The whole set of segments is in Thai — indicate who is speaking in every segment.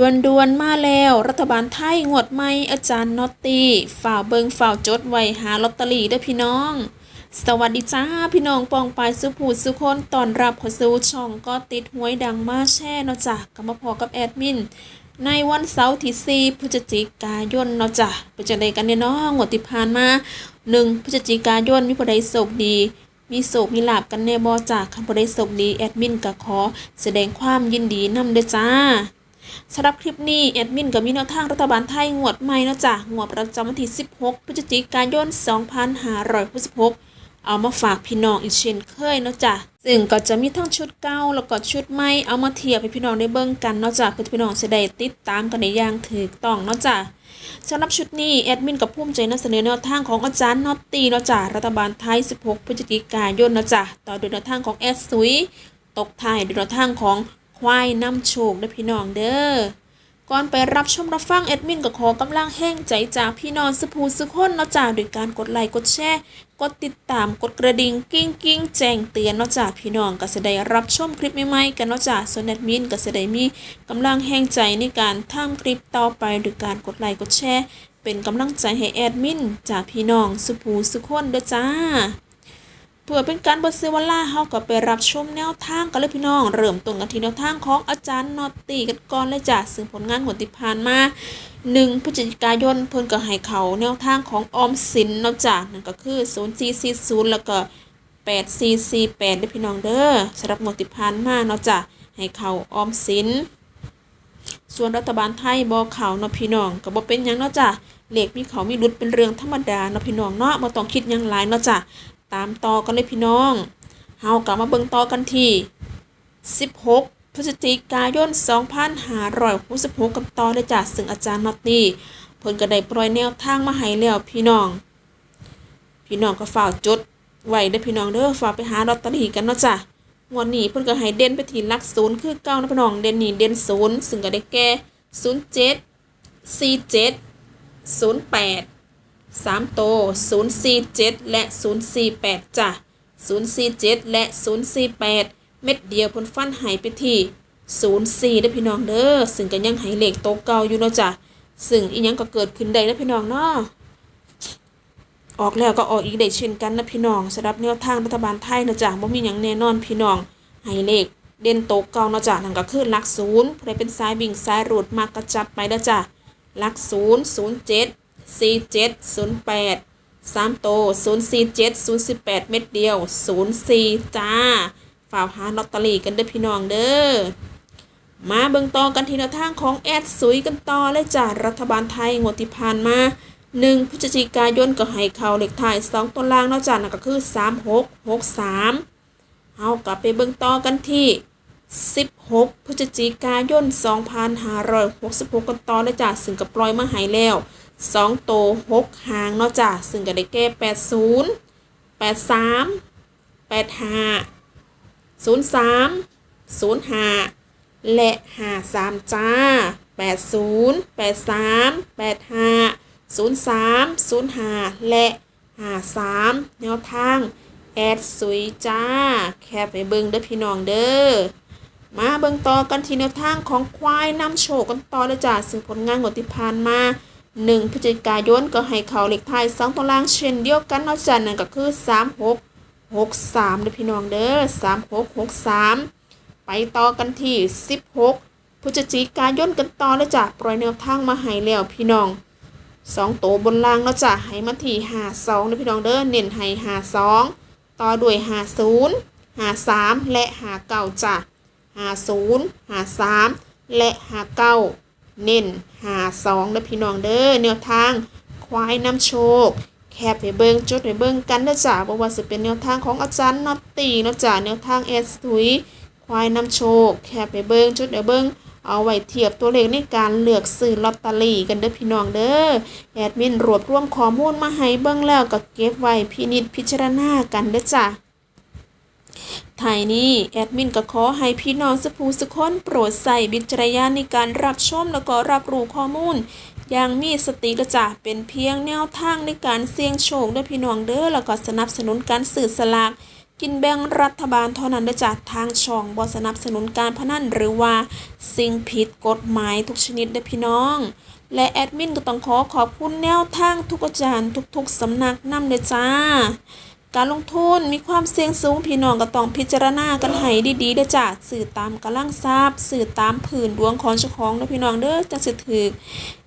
Speaker 1: ดวนดวนๆมาแล้ว รัฐบาลไทยงวดใหม่อาจารย์นอตตี้ฝ่าวเบิงฝ่าวจดไว้หาลอตเตอรี่ด้พี่น้อง สวัสดีจ้าพี่น้องปองปายสุภูสุคนตอนรับขอสู่ช่องก็ติดหวยดังมาแช่เนาะจ้ะกลับมาพอกับแอดมิน ในวันเสาร์ที่4พฤศจิกายนเนาะจ้ะเป็นจังไดกันเนี่ยนาะงวดที่ผ่านมา1พฤศจิกายนมีผู้ใดโชคดีมีโศกมีลาบกันแน่บ่จ้ะคันผู้ใดโชคดีแอดมินก็ขอ แสดงความยินดีนำเด้อจ้า สำหรับคลิปนี้แอดมินก็มีแนวทางรัฐบาลไทยงวดใหม่เนาะจ้ะงวดประจำวันที่ 16 พฤศจิกายน 2566 เอามาฝากพี่น้องอีกเช่นเคยเนาะจ้ะซึ่งก็จะมีทั้งชุดเก่าแล้วก็ชุดใหม่เอามาเทียบให้พี่น้องได้เบิ่งกันเนาะจ้ะเพื่อพี่น้องจะได้ติดตามกันในอย่างถูกต้องเนาะจ้ะสำหรับชุดนี้แอดมินกับภูมิใจนำเสนอแนวทางของอาจารย์นอตตีเนาะจ้ะรัฐบาลไทย 16 พฤศจิกายนเนาะจ้ะต่อโดยแนวทางของแอดซุยตกท้ายด้วยแนวทางของ ควายนำโชคเด้อพี่น้องเด้อก่อนไปรับชมรับฟังแอดมินก็ขอกำลังแห้งใจจากพี่น้องสภูสุคนเนาะจ้าโดยการกดไลค์กดแชร์กดติดตามกดกระดิ่งกิ้งกิ้งแจ้งเตือนเนาะจ้าพี่น้องก็จะได้รับชมคลิปใหม่ๆกันเนาะจ้าส่วนแอดมินก็จะได้มีกำลังแห้งใจในการทำคลิปต่อไปโดยการกดไลค์กดแชร์เป็นกำลังใจให้แอดมินจากพี่น้องสุภูสุคนเด้อจ้า เพื่อเป็นการบดเซวลาเฮาก็ไปรับชมแนวทางกันเลยพี่น้อง เริ่มต้นกันที่แนวทางของอาจารย์นอตตี้กันก่อนเลยจ้ะซึ่งผลงานหัวดที่ผ่านมา1พฤศจิกายนเพิ่นก็ให้เขาแนวทางของออมสินเนาะจ้ะนั่นก็คือ0440แล้วก็8448เด้อพี่น้องเด้อสำหรับหัวดที่ผ่านมาเนาะจ้ะให้เขาออมสินส่วนรัฐบาลไทยบ่เขาเนาะพี่น้องก็บ่เป็นหยังเนาะจ้ะเหลขมีเขามีรุดเป็นเรื่องธรรมดาเนาะพี่น้องเนาะบ่ต้องคิดยังหลายเนาะจ้ะ ตามต่อกันเลยพี่น้อง เฮากลับมาเบิ่งต่อกันที่ 16 พฤศจิกายน 2566 กับต่อเลยจ้ะซึ่งอาจารย์นอตตี้เพิ่นก็ได้ปล่อยแนวทางมาให้แล้วพี่น้อง พี่น้องก็ฝากจดไว้เด้พี่น้องเด้อฝากไปหาลอตเตอรี่กันเนาะจ้ะงวดนี้เพิ่นก็ให้เด่นไปที่ลักศูนย์คือเก้านะพี่น้องเด่นนี่เด่นศูนย์ซึ่งก็ได้แก่07 47 08 3 โต 047 และ 048 จ้ะ 047 และ 048 เม็ดเดียวพ้นฟันหายไปที่04ได้พี่น้องเด้อซึ่งก็ยังหายเหลขโตเก่าอยู่เนาะจ้ะซึ่งอีหยังก็เกิดขึ้นได้นะพี่น้องเนาะออกแล้วก็ออกอีกได้เช่นกันนะพี่น้องสำหรับแนวทางรัฐบาลไทยนะจ๊ะบ่มีหยังแน่นอนพี่น้องให้เลขเด่นโตเก่าเนาะจ้ะนั่นก็คือหลักศูนย์ผู้ใดเป็นสายบิ่งสายรูดมากก็จัดไปเด้อจ้ะหลักศูนย์ศูนย์เจ็ด สี่เจ็ดศูนย์แปดสามโตศูนย์สี่เจ็ดศูนย์สิบแปดเม็ดเดียวศูนย์สี่จ้าฝ่ากหาลอตเตอรี่กันเด้อพี่น้องเด้อมาเบิ่งต่อกันทีละทางของแอดสุยกันต่อเลยจ้ารัฐบาลไทยงวดที่ผ่านมาหนึ่งพฤศจิกายนก็ให้เข้าเหลขท้ายสองตัวล่างนอกจากนั่นก็คือสามหกหกสามเอากลับไปเบิ่งต่อกันที่ 16 พฤศจิกายน 2566กันต่อเลยจ้ะซึ่งก็ปล่อยมาใหายแล้ว 2โต6หางเนาะจ้ะซึ่งก็ได้แก่80 83 85 03 05และ53จ้า80 83 85 03 05และ53แนวทางแอดสุยจ้า แคปไปเบิ่งเด้อพี่น้องเด้อมาเบิ่งต่อกันที่แนวทางของควายนำโชคกันต่อเลยจ้าซึ่งผลงานงดที่ผ่านมา 1พฤศจิกายนก็ให้เขาเลขท้าย2ตัวล่างเช่นเดียวกันนาะจ้ะนั่นก็คือ 36 63เด้อพี่น้องเด้อ36 63 ไปต่อกันที่ 16พฤศจิกายนกันต่อเลยจ้ะปล่อยแนวทางมาให้แล้วพี่น้องสองโตวบนล่างเนาะจ้ะให้มาที่หาสองนะพี่น้องเด้อเน้นให้หาสองต่อด้วยหาศูนย์หาสามและหาเก้าจ้ะหาศูนย์หาสามและหาเก้า เน้นหาสองนะพี่น้องเด้อแนวทางควายน้ำโชค แคบไปเบิงจดไปเบิงกันนะจ้ะบอกว่าจะเป็นแนวทางของอาจารย์น็อตตีนะจ้ะแนวทางเอสถุยควายน้ำโชค แคบไปเบิงจุดเดี๋ยวเบิงเอาไว้เทียบตัวเลขในการเลือกซื้อลอตเตอรี่กันเด้อพี่น้องเด้อแอดมินรวบรวมข้อมูลมาให้เบิ้งแล้วก็เก็บไว้พินิจพิจารณากันเด้อจ้ะ ไทยนี้แอดมินก็ขอให้พี่น้องสภูสุคนโปรดใส่วิจารณญาในการรับชมแล้วก็รับรู้ข้อมูล อย่างมีสติกระจ่าเป็นเพียงแนวทางในการเสี่ยงโชคด้อพี่น้องเด้อแล้วก็สนับสนุนการสื่อสลากกินแบ่งรัฐบาลเท่านั้นด้อจ้ะทางช่องบ่สนับสนุนการพนันหรือว่า สิ่งผิดกฎหมายทุกชนิดเด้อพี่น้อง และแอดมินก็ต้องขอขอบคุณแนวทางทุกอาจารย์ทุกๆสำนักนำเด้อจ้า การลงทุนมีความเสี่ยงสูงพี่น้องก็ต้องพิจารณากันให้ดีๆเด้อจ้ะสื่อตามกำลังทราบสื่อตามผืนดวงของเจ้าของเด้อพี่น้องเด้อจังสิถึก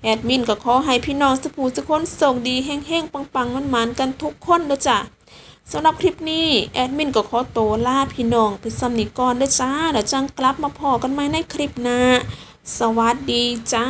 Speaker 1: แอดมินก็ขอให้พี่น้องสุภูสุคนส่งดีแห้งๆปังๆมันๆกันทุกคนเด้อจ้ะสำหรับคลิปนี้แอดมินก็ขอโตวลาพี่น้องไปซ้ำนี้ก่อนเด้อจ้าเดี๋ยวจังกลับมาพอกันใหม่ในคลิปหน้าสวัสดีจ้า